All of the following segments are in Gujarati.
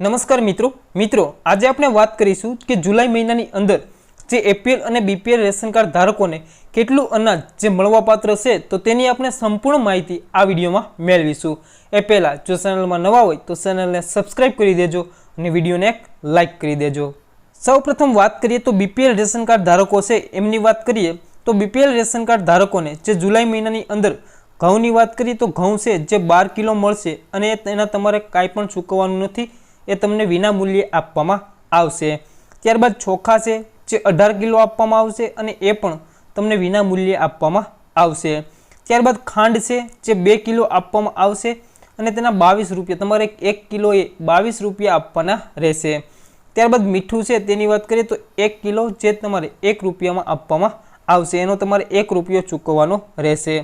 નમસ્કાર મિત્રો. મિત્રો, આજે આપણે વાત કરીશું કે જુલાઈ મહિનાની અંદર જે એપીએલ અને બીપીએલ રેશન કાર્ડ ધારકોને કેટલું અનાજ જે મળવાપાત્ર છે તો તેની આપણે સંપૂર્ણ માહિતી આ વિડીયોમાં મેળવીશું. એ પહેલાં જો ચેનલમાં નવા હોય તો ચેનલને સબસ્ક્રાઈબ કરી દેજો અને વિડીયોને એક લાઇક કરી દેજો. સૌપ્રથમ વાત કરીએ તો બીપીએલ રેશન કાર્ડ ધારકો છે એમની વાત કરીએ તો બીપીએલ રેશન કાર્ડ ધારકોને જે જુલાઈ મહિનાની અંદર ઘઉંની વાત કરીએ તો ઘઉં છે જે બાર કિલો મળશે અને એના તમારે કાંઈ પણ ચૂકવવાનું નથી. એ તમને વિના મૂલ્યે આપવામાં આવશે. ત્યારબાદ ચોખા છે, જે અઢાર કિલો આપવામાં આવશે અને એ પણ તમને વિના મૂલ્યે આપવામાં આવશે. ત્યારબાદ ખાંડ છે, જે બે કિલો આપવામાં આવશે અને તેના બાવીસ રૂપિયા, તમારે એક કિલોએ બાવીસ રૂપિયા આપવાના રહેશે. ત્યારબાદ મીઠું છે, તેની વાત કરીએ તો એક કિલો જે તમારે એક રૂપિયામાં આપવામાં આવશે. એનો તમારે એક રૂપિયો ચૂકવવાનો રહેશે.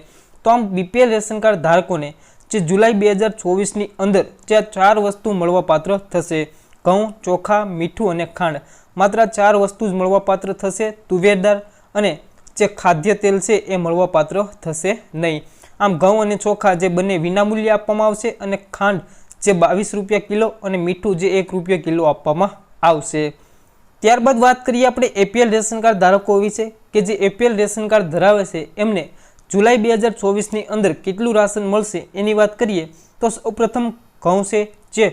તો આમ બીપીએલ રેશન કાર્ડ ધારકોને જે જુલાઈ બે હજાર ચોવીસની અંદર જે ચાર વસ્તુ મળવાપાત્ર થશે. ઘઉં, ચોખા, મીઠું અને ખાંડ. માત્ર ચાર વસ્તુ જ મળવાપાત્ર થશે. તુવેરદાર અને જે ખાદ્ય તેલ છે એ મળવાપાત્ર થશે નહીં. આમ ઘઉં અને ચોખા જે બંને વિનામૂલ્યે આપવામાં આવશે અને ખાંડ જે બાવીસ રૂપિયા કિલો અને મીઠું જે એક રૂપિયા કિલો આપવામાં આવશે. ત્યારબાદ વાત કરીએ આપણે એપીએલ રેશન કાર્ડ ધારકો વિશે કે જે એપીએલ રેશન કાર્ડ ધરાવે છે એમને જુલાઈ બે હજાર ચોવીસની અંદર કેટલું રાશન મળશે એની વાત કરીએ તો સૌપ્રથમ ઘઉં છે જે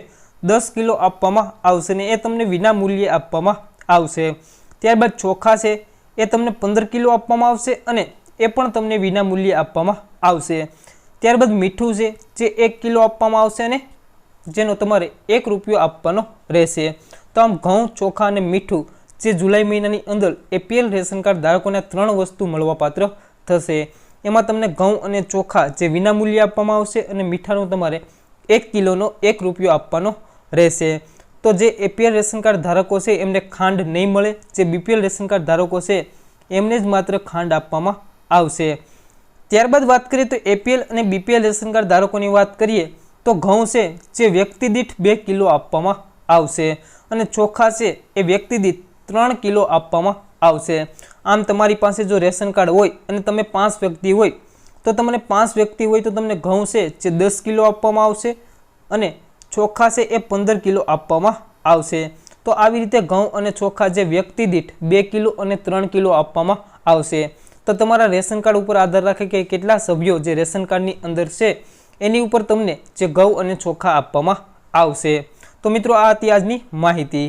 દસ કિલો આપવામાં આવશે ને એ તમને વિના મૂલ્યે આપવામાં આવશે. ત્યારબાદ ચોખા છે એ તમને પંદર કિલો આપવામાં આવશે અને એ પણ તમને વિના મૂલ્યે આપવામાં આવશે. ત્યારબાદ મીઠું છે જે એક કિલો આપવામાં આવશે અને જેનો તમારે એક રૂપિયો આપવાનો રહેશે. તો આમ ઘઉં, ચોખા અને મીઠું જે જુલાઈ મહિનાની અંદર એપીએલ રેશન કાર્ડ ધારકોને ત્રણ વસ્તુ મળવાપાત્ર થશે. એમાં તમને ઘઉં અને ચોખા જે વિનામૂલ્યે આપવામાં આવશે અને મીઠાનો તમારે એક કિલોનો એક રૂપિયો આપવાનો રહેશે. તો જે એપીએલ રેશન કાર્ડ ધારકો છે, એમને ખાંડ નહીં મળે. જે બીપીએલ રેશન કાર્ડ ધારકો છે, એમને જ માત્ર ખાંડ આપવામાં આવશે. ત્યારબાદ વાત કરીએ તો એપીએલ અને બીપીએલ રેશન કાર્ડ ધારકોની વાત કરીએ તો ઘઉં છે, જે વ્યક્તિ દીઠ બે કિલો આપવામાં આવશે અને ચોખા છે, એ વ્યક્તિ દીઠ ત્રણ કિલો આપવામાં આવશે. આમ તમારી પાસે જો રેશન કાર્ડ હોય અને તમે પાંચ વ્યક્તિ હોય, તો તમને પાંચ વ્યક્તિ હોય તો તમને ઘઉં છે જે દસ કિલો આપવામાં આવશે અને ચોખા છે એ પંદર કિલો આપવામાં આવશે. તો આવી રીતે ઘઉં અને ચોખા જે વ્યક્તિ દીઠ બે કિલો અને ત્રણ કિલો આપવામાં આવશે. તો તમારા રેશન કાર્ડ ઉપર આધાર રાખે કે કેટલા સભ્યો જે રેશન કાર્ડની અંદર છે, એની ઉપર તમને જે ઘઉં અને ચોખા આપવામાં આવશે. તો મિત્રો, આ હતી આજની માહિતી.